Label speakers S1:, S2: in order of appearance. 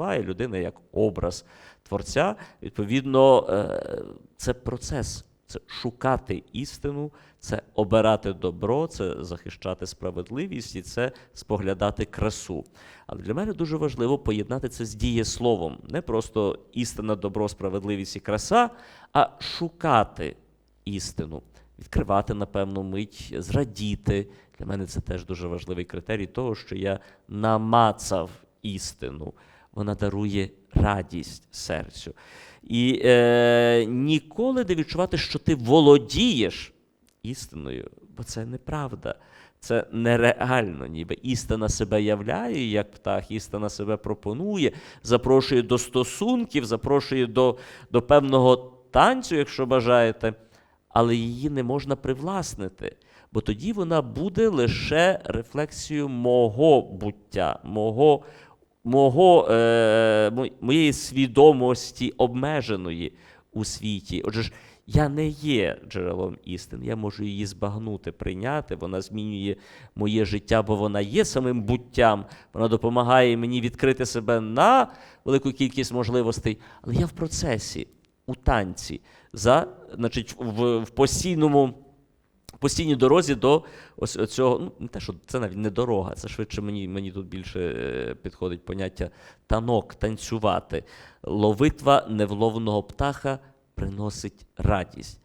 S1: і людина як образ творця. Відповідно, е, це процес. Це шукати істину, це обирати добро, це захищати справедливість і це споглядати красу. Але для мене дуже важливо поєднати це з дієсловом. Не просто істина, добро, справедливість і краса, а шукати істину, відкривати на певну мить, зрадіти. Для мене це теж дуже важливий критерій того, що я намацав істину. Вона дарує радість серцю. І е, ніколи не відчувати, що ти володієш істиною, бо це неправда. Це нереально, ніби істина себе являє, як птах, істина себе пропонує, запрошує до стосунків, запрошує до, до певного танцю, якщо бажаєте, але її не можна привласнити, бо тоді вона буде лише рефлексією мого буття, мого мого, е, моєї свідомості обмеженої у світі. Отже ж, я не є джерелом істини, я можу її збагнути, прийняти. Вона змінює моє життя, бо вона є самим буттям. Вона допомагає мені відкрити себе на велику кількість можливостей. Але я в процесі, у танці, за, значить, в, в постійному постійній дорозі до ось цього. Ну, не те, що це навіть не дорога, це швидше мені, мені тут більше е, підходить поняття танок, танцювати. Ловитва невловного птаха приносить радість.